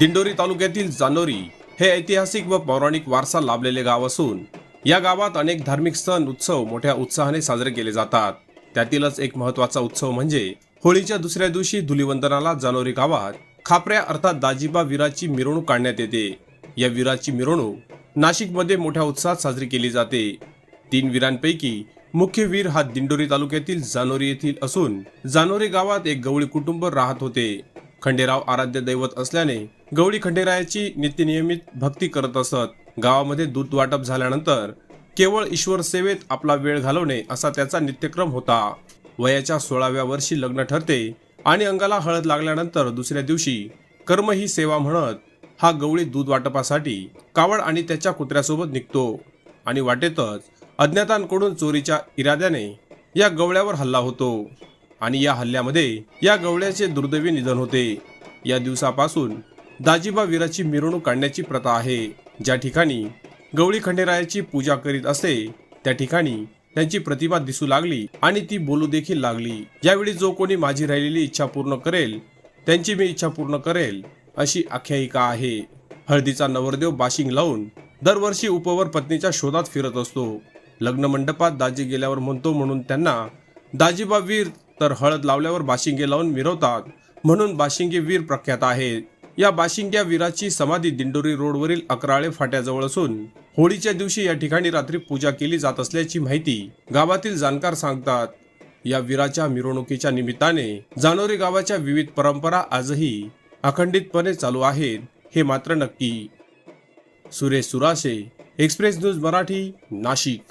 दिंडोरी तालुक्यातील जानोरी हे ऐतिहासिक व पौराणिक वारसा लाभलेले गाव असून या गावात अनेक धार्मिक सण उत्सव मोठ्या उत्साहाने साजरे केले जातात. त्यातीलच एक महत्त्वाचा उत्सव म्हणजे होळीच्या दुसऱ्या दिवशी धुलिवंदनाला जानोरी गावात खापऱ्या अर्थात दाजिबा वीराची मिरवणूक काढण्यात येते. या वीराची मिरवणूक नाशिकमध्ये मोठ्या उत्साहात साजरी केली जाते. तीन वीरांपैकी मुख्य वीर हा दिंडोरी तालुक्यातील जानोरी येथील असून जानोरी गावात एक गवळी कुटुंब राहत होते. खंडेराव आराध्य दैवत असल्याने गवळी खंडेरायाची नित्यनियमित भक्ती करत असत. गावामध्ये दूध वाटप झाल्यानंतर केवळ ईश्वर सेवेत आपला वेळ घालवणे असा त्याचा नित्यक्रम होता. वयाच्या सोळाव्या वर्षी लग्न ठरते आणि अंगाला हळद लागल्यानंतर दुसऱ्या दिवशी कर्म ही सेवा म्हणत हा गवळी दूध वाटपासाठी कावड आणि त्याच्या कुत्र्यासोबत निघतो. आणि वाटेतच अज्ञातांकडून चोरीच्या इराद्याने या गवळ्यावर हल्ला होतो. आणि या हल्ल्यामध्ये या गवळ्याचे दुर्दैवी निधन होते. या दिवसापासून दाजीबा वीराची मिरवणूक काढण्याची प्रथा आहे. ज्या ठिकाणी गवळी खंडेरायाची पूजा करीत असे त्या ठिकाणी त्यांची प्रतिभा दिसू लागली आणि ती बोलू देखील लागली. यावेळी जो कोणी माझी राहिलेली इच्छा पूर्ण करेल त्यांची मी इच्छा पूर्ण करेल अशी आख्यायिका आहे. हळदीचा नवरदेव बाशिंग लावून दरवर्षी उपवर पत्नीच्या शोधात फिरत असतो. लग्न मंडपात दाजी गेल्यावर म्हणतो म्हणून त्यांना दाजीबा वीर तर हळद लावल्यावर बाशिंगे लावून मिरवतात म्हणून बाशिंगे वीर प्रख्यात आहेत. या बाशिंग्या वीराची समाधी दिंडोरी रोडवरील अकराळे फाट्याजवळ असून होळीच्या दिवशी या ठिकाणी रात्री पूजा केली जात असल्याची माहिती गावातील जाणकार सांगतात. या वीराच्या मिरवणुकीच्या निमित्ताने जानोरी गावाच्या विविध परंपरा आजही अखंडितपणे चालू आहेत हे मात्र नक्की. Suresh Surashe express news Marathi Nashik.